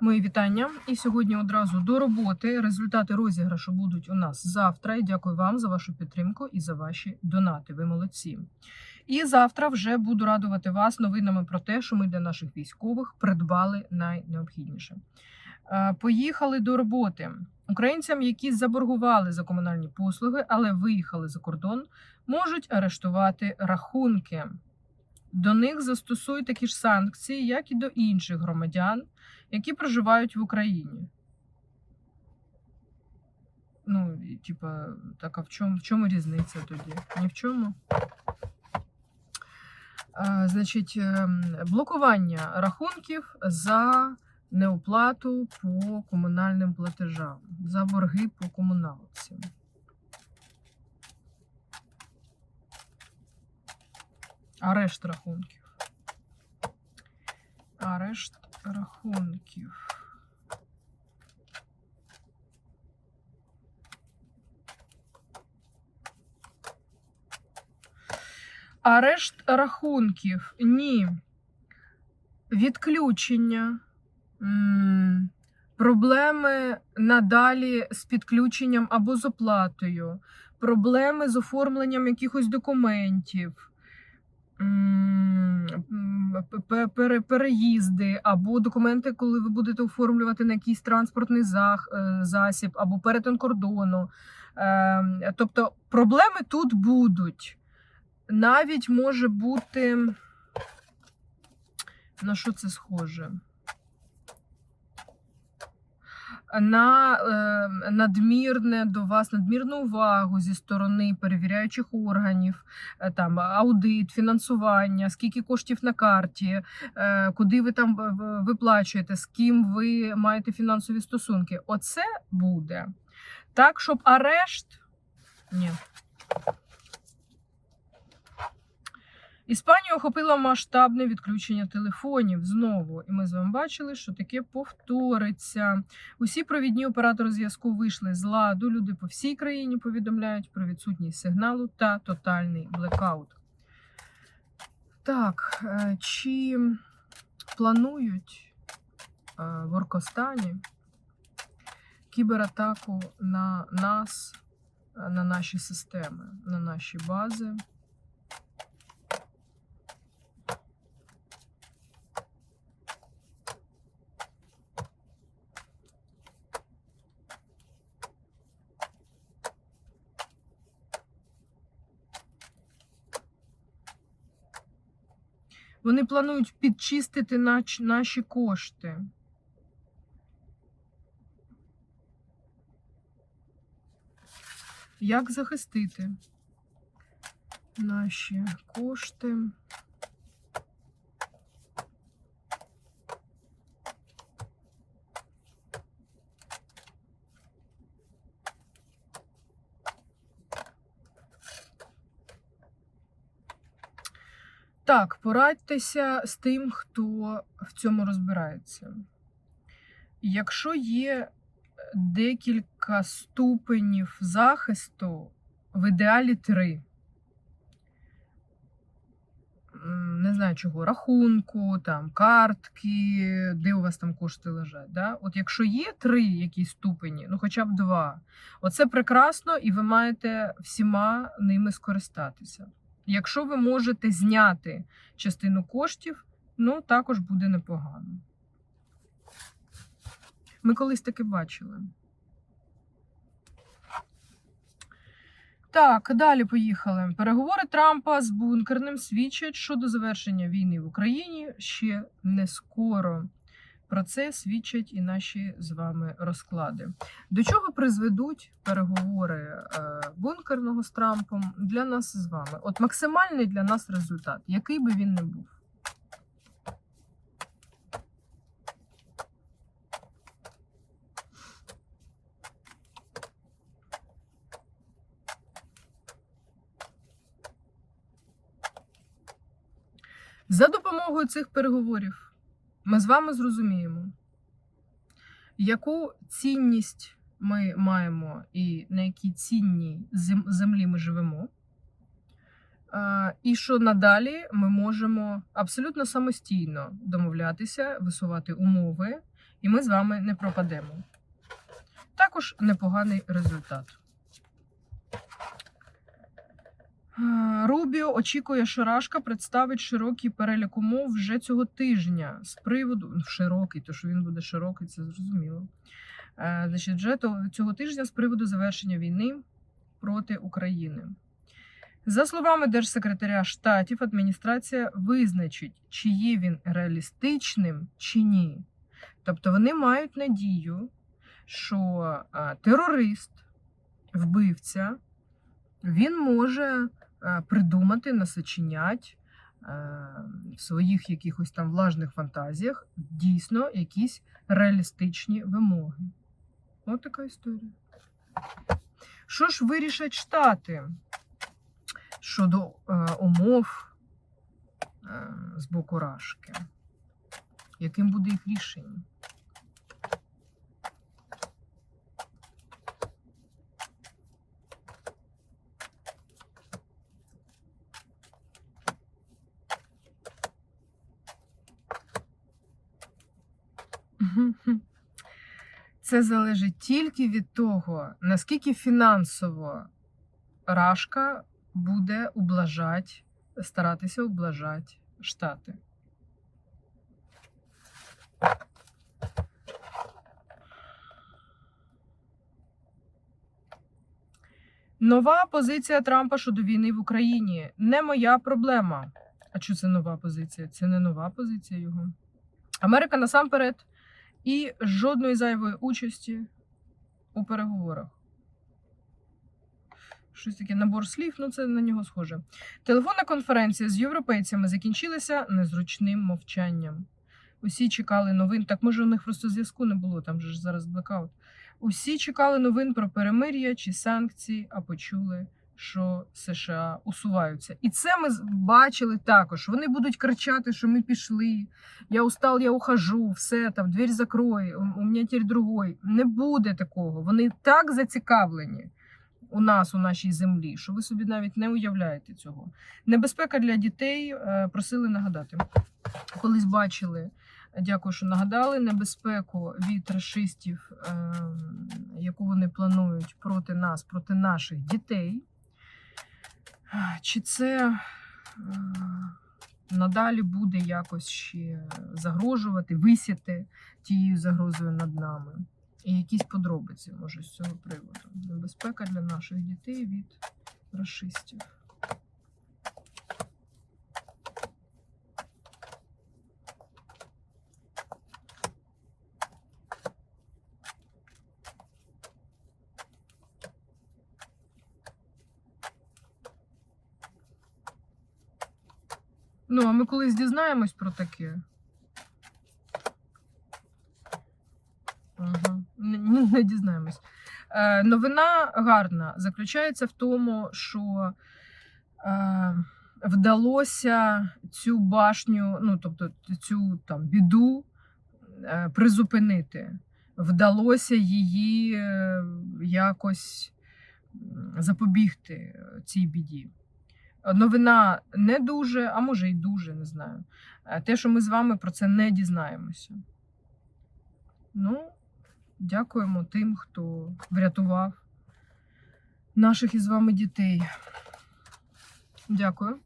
Мої вітання. І сьогодні одразу до роботи. Результати розіграшу будуть у нас завтра. І дякую вам за вашу підтримку і за ваші донати. Ви молодці. І завтра вже буду радувати вас новинами про те, що ми для наших військових придбали найнеобхідніше. Е, Поїхали до роботи. Українцям, які заборгували за комунальні послуги, але виїхали за кордон, можуть арештувати рахунки. До них застосують такі ж санкції, як і до інших громадян, які проживають в Україні. Ну, типа, так, а в чому, в чому різниця тоді? Ні в чому. А, значить, ем, блокування рахунків за неоплату по комунальним платежам, за борги по комуналці. Арешт рахунків. Арешт рахунків. Арешт рахунків. Ні. Відключення. Проблеми надалі з підключенням або з оплатою. Проблеми з оформленням якихось документів. Переїзди або документи, коли ви будете оформлювати на якийсь транспортний е, засіб, або перетин кордону. Е, Тобто проблеми тут будуть. Навіть може бути. На що це схоже? На е, надмірне до вас надмірну увагу зі сторони перевіряючих органів, е, там аудит, фінансування, скільки коштів на карті, е, куди ви там виплачуєте, з ким ви маєте фінансові стосунки. Оце буде. Так, щоб арешт. Ні. Іспанію охопило масштабне відключення телефонів знову, і ми з вами бачили, що таке повториться. Усі провідні оператори зв'язку вийшли з ладу. Люди по всій країні повідомляють про відсутність сигналу та тотальний блекаут. Так, е, чи планують е, в Оркостані кібератаку на нас, на наші системи, на наші бази? Вони планують підчистити наші кошти. Як захистити наші кошти? Так, порадьтеся з тим, хто в цьому розбирається. Якщо є декілька ступенів захисту, в ідеалі три. Не знаю чого, рахунку, там, картки, де у вас там кошти лежать. Да? От якщо є три якісь ступені, ну хоча б два, оце прекрасно, і ви маєте всіма ними скористатися. Якщо ви можете зняти частину коштів, ну також буде непогано. Ми колись таке бачили. Так, далі поїхали. Переговори Трампа з бункерним свідчать, що до завершення війни в Україні ще не скоро. Про це свідчать і наші з вами розклади. До чого призведуть переговори е, бункерного з Трампом для нас з вами? От максимальний для нас результат, який би він не був. За допомогою цих переговорів ми з вами зрозуміємо, яку цінність ми маємо і на якій цінній землі ми живемо. І що надалі ми можемо абсолютно самостійно домовлятися, висувати умови і ми з вами не пропадемо. Також непоганий результат. Е, Рубіо очікує, що Рашка представить широкий перелік умов вже цього тижня з приводу ну, широкий, то що він буде широкий, це зрозуміло. Е, Значить, вже цього тижня з приводу завершення війни проти України. За словами держсекретаря штатів, адміністрація визначить, чи є він реалістичним чи ні. Тобто вони мають надію, що е, терорист, вбивця, він може е, придумати, насочинять е, в своїх якихось там влажних фантазіях дійсно якісь реалістичні вимоги. От така історія. Що ж вирішать штати щодо е, умов е, з боку Рашки? Яким буде їх рішення? Це залежить тільки від того, наскільки фінансово Рашка буде ублажати, старатися ублажати Штати. Нова позиція Трампа щодо війни в Україні не моя проблема. А що це нова позиція? Це не нова позиція його. Америка насамперед і жодної зайвої участі у переговорах. Щось таке набор слів, ну це на нього схоже. Телефонна конференція з європейцями закінчилася незручним мовчанням. Усі чекали новин. Так може у них просто зв'язку не було, там же ж зараз блекаут. Усі чекали новин про перемир'я чи санкції, а почули, що США усуваються. І це ми бачили також. Вони будуть кричати, що ми пішли. Я устал, я ухожу, все там, дверь закрой, у мене тепер другой. Не буде такого. Вони так зацікавлені у нас, у нашій землі, що ви собі навіть не уявляєте цього. Небезпека для дітей е, просили нагадати. Колись бачили, дякую, що нагадали, небезпеку від расистів, е, яку вони планують проти нас, проти наших дітей. Чи це е, надалі буде якось ще загрожувати, висіти тією загрозою над нами? І якісь подробиці, може, з цього приводу. Небезпека для наших дітей від расистів. Ну, а ми колись дізнаємось про таке. Ага. Не, не, не дізнаємось. Е, новина гарна. Заключається в тому, що е, вдалося цю башню, ну тобто цю там біду е, призупинити. Вдалося її е, якось запобігти е, цій біді. Новина не дуже, а може й дуже, не знаю. Е, Те, що ми з вами про це не дізнаємося. Ну, дякуємо тим, хто врятував наших із вами дітей. Дякую.